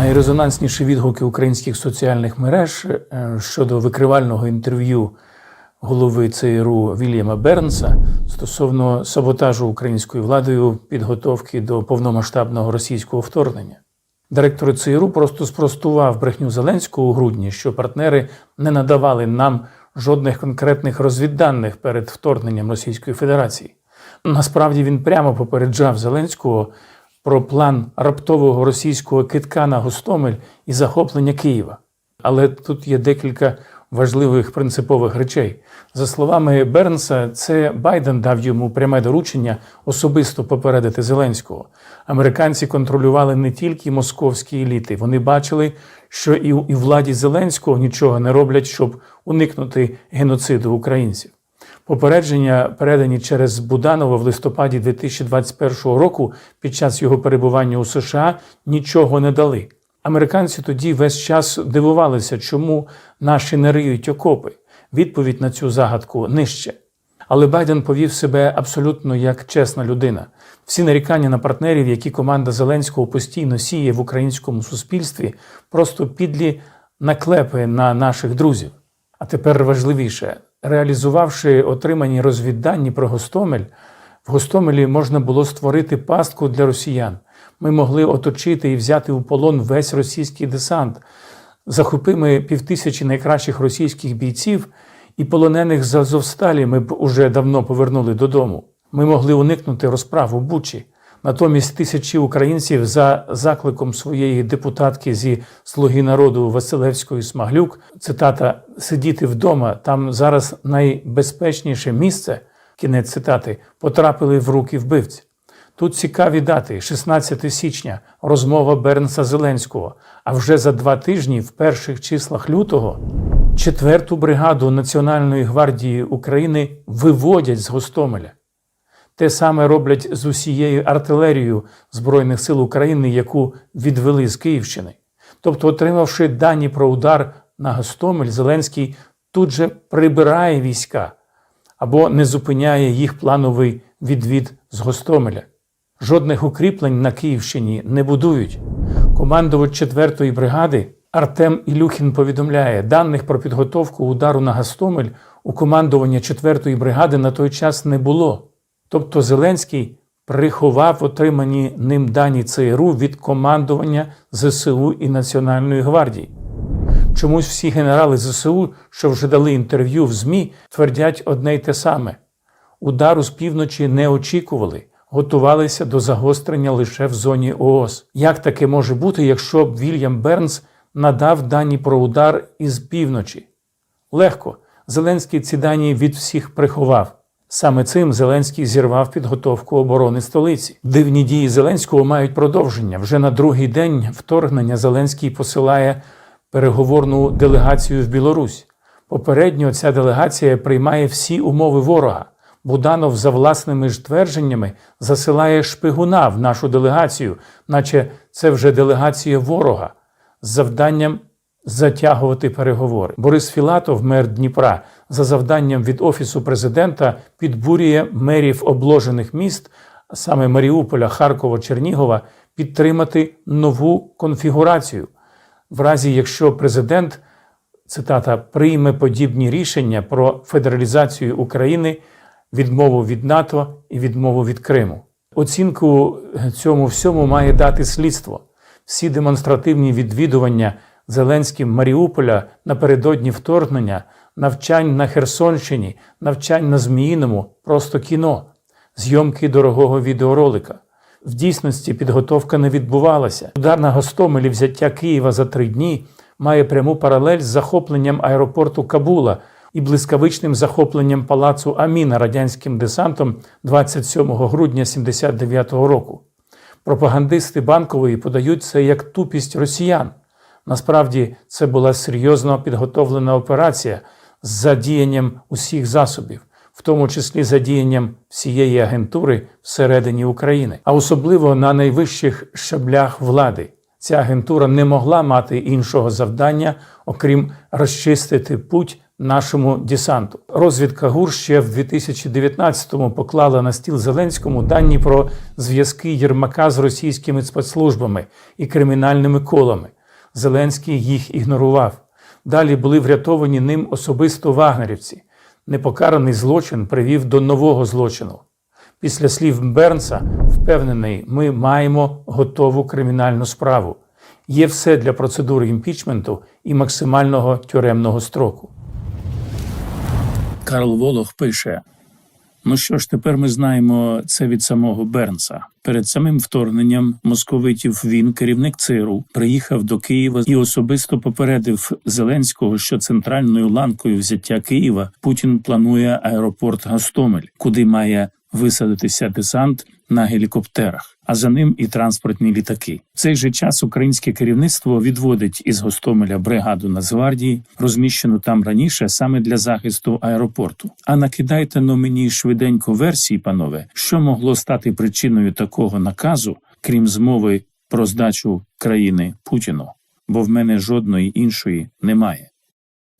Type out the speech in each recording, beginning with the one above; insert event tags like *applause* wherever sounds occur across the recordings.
Найрезонансніші відгуки українських соціальних мереж е, щодо викривального інтерв'ю голови ЦРУ Вільяма Бернса стосовно саботажу українською владою підготовки до повномасштабного російського вторгнення. Директор ЦРУ просто спростував брехню Зеленського у грудні, що партнери не надавали нам жодних конкретних розвідданих перед вторгненням Російської Федерації. Насправді він прямо попереджав Зеленського про план раптового російського китка на Гостомель і захоплення Києва. Але тут є декілька важливих принципових речей. За словами Бернса, це Байден дав йому пряме доручення особисто попередити Зеленського. Американці контролювали не тільки московські еліти, вони бачили, що і у владі Зеленського нічого не роблять, щоб уникнути геноциду українців. Попередження, передані через Буданова в листопаді 2021 року під час його перебування у США, нічого не дали. Американці тоді весь час дивувалися, чому наші не риють окопи. Відповідь на цю загадку нижче. Але Байден повів себе абсолютно як чесна людина. Всі нарікання на партнерів, які команда Зеленського постійно сіє в українському суспільстві, просто підлі наклепи на наших друзів. А тепер важливіше, реалізувавши отримані розвіддані про Гостомель, в Гостомелі можна було створити пастку для росіян. Ми могли оточити і взяти у полон весь російський десант. Захопими півтисячі найкращих російських бійців і полонених з Азовсталі ми б уже давно повернули додому. Ми могли уникнути розправ у Бучі. Натомість тисячі українців за закликом своєї депутатки зі Слуги народу Василевської Смаглюк, цитата сидіти вдома, там зараз найбезпечніше місце, кінець цитати, потрапили в руки вбивць. Тут цікаві дати: 16 січня, розмова Бернса Зеленського. А вже за два тижні, в перших числах лютого, четверту бригаду Національної гвардії України виводять з Гостомеля. Те саме роблять з усією артилерією Збройних сил України, яку відвели з Київщини. Тобто, отримавши дані про удар на Гостомель, Зеленський тут же прибирає війська або не зупиняє їх плановий відвід з Гостомеля. Жодних укріплень на Київщині не будують. Командувач 4-ї бригади Артем Ілюхін повідомляє, даних про підготовку удару на Гостомель у командування 4-ї бригади на той час не було. Тобто Зеленський приховав отримані ним дані ЦРУ від командування ЗСУ і Національної гвардії. Чомусь всі генерали ЗСУ, що вже дали інтерв'ю в ЗМІ, твердять одне й те саме: удару з півночі не очікували, готувалися до загострення лише в зоні ООС. Як таке може бути, якщо б Вільям Бернс надав дані про удар із півночі? Легко. Зеленський ці дані від всіх приховав. Саме цим Зеленський зірвав підготовку оборони столиці. Дивні дії Зеленського мають продовження. Вже на другий день вторгнення Зеленський посилає переговорну делегацію в Білорусь. Попередньо ця делегація приймає всі умови ворога. Буданов за власними ж твердженнями засилає шпигуна в нашу делегацію, наче це вже делегація ворога, з завданням затягувати переговори. Борис Філатов, мер Дніпра, за завданням від Офісу президента підбурює мерів обложених міст, саме Маріуполя, Харкова, Чернігова, підтримати нову конфігурацію. В разі, якщо президент, цитата, прийме подібні рішення про федералізацію України, відмову від НАТО і відмову від Криму. Оцінку цьому всьому має дати слідство. Всі демонстративні відвідування Зеленським Маріуполя напередодні вторгнення, навчань на Херсонщині, навчань на Зміїному, просто кіно, зйомки дорогого відеоролика. В дійсності підготовка не відбувалася. Удар на Гостомелі взяття Києва за три дні має пряму паралель з захопленням аеропорту Кабула і блискавичним захопленням палацу Аміна радянським десантом 27 грудня 79-го року. Пропагандисти банкової подають це як тупість росіян. Насправді це була серйозно підготовлена операція з задіянням усіх засобів, в тому числі задіянням всієї агентури всередині України, а особливо на найвищих щаблях влади. Ця агентура не могла мати іншого завдання, окрім розчистити путь нашому десанту. Розвідка ГУР ще в 2019-му поклала на стіл Зеленському дані про зв'язки Єрмака з російськими спецслужбами і кримінальними колами. Зеленський їх ігнорував. Далі були врятовані ним особисто вагнерівці. Непокараний злочин привів до нового злочину. Після слів Бернса, впевнений, ми маємо готову кримінальну справу. Є все для процедури імпічменту і максимального тюремного строку. Карл Волох пише: Ну що ж, тепер ми знаємо це від самого Бернса. Перед самим вторгненням московитів він, керівник ЦРУ, приїхав до Києва і особисто попередив Зеленського, що центральною ланкою взяття Києва Путін планує аеропорт Гостомель, куди має висадитися десант на гелікоптерах, а за ним і транспортні літаки. В цей же час українське керівництво відводить із Гостомеля бригаду Нацгвардії, розміщену там раніше саме для захисту аеропорту. А накидайте но мені швиденько версії, панове, що могло стати причиною такого наказу, крім змови про здачу країни Путіну, бо в мене жодної іншої немає.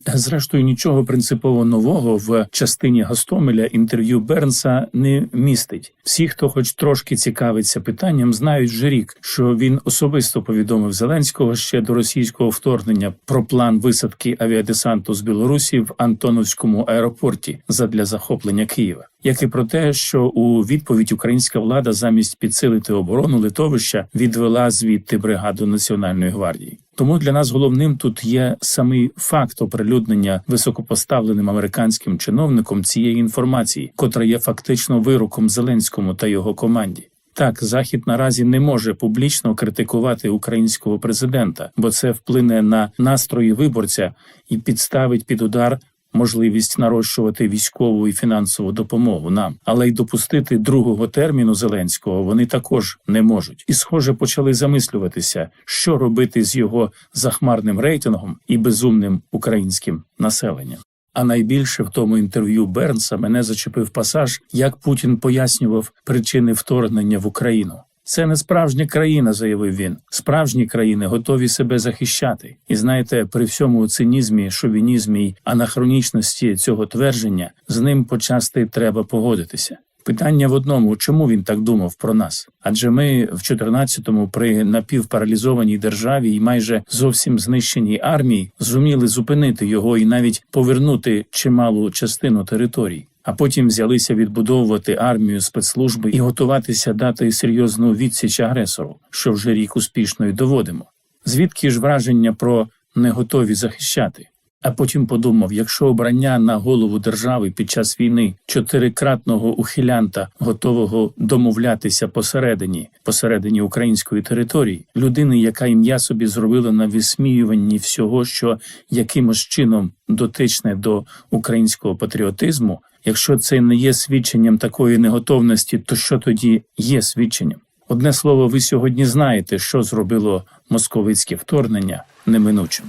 Зрештою, нічого принципово нового в частині Гостомеля інтерв'ю Бернса не містить. Всі, хто хоч трошки цікавиться питанням, знають вже рік, що він особисто повідомив Зеленського ще до російського вторгнення про план висадки авіадесанту з Білорусі в Антоновському аеропорті задля захоплення Києва. Як і про те, що у відповідь українська влада замість підсилити оборону литовища відвела звідти бригаду Національної гвардії. Тому для нас головним тут є самий факт оприлюднення високопоставленим американським чиновником цієї інформації, котра є фактично вироком Зеленському та його команді. Так, захід наразі не може публічно критикувати українського президента, бо це вплине на настрої виборця і підставить під удар можливість нарощувати військову і фінансову допомогу нам, але й допустити другого терміну Зеленського вони також не можуть. І, схоже, почали замислюватися, що робити з його захмарним рейтингом і безумним українським населенням. А найбільше в тому інтерв'ю Бернса мене зачепив пасаж, як Путін пояснював причини вторгнення в Україну. Це не справжня країна, заявив він. Справжні країни готові себе захищати. І знаєте, при всьому цинізмі, шовінізмі й анахронічності цього твердження з ним почасти треба погодитися. Питання в одному, чому він так думав про нас? Адже ми в 14-му при напівпаралізованій державі і майже зовсім знищеній армії зуміли зупинити його і навіть повернути чималу частину територій. А потім взялися відбудовувати армію спецслужби і готуватися дати серйозну відсіч агресору, що вже рік успішно й доводимо. Звідки ж враження про не готові захищати? А потім подумав: якщо обрання на голову держави під час війни чотирикратного ухилянта, готового домовлятися посередині, посередині української території, людини, яка ім'я собі зробила на висміюванні всього, що якимось чином дотичне до українського патріотизму, якщо це не є свідченням такої неготовності, то що тоді є свідченням? Одне слово, ви сьогодні знаєте, що зробило московицьке вторгнення неминучим.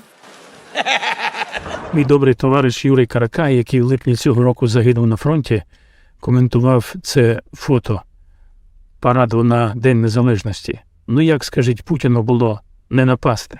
*laughs* Мій добрий товариш Юрій Каракай, який в липні цього року загинув на фронті, коментував це фото параду на День Незалежності. Ну як скажіть, Путіну було не напасти?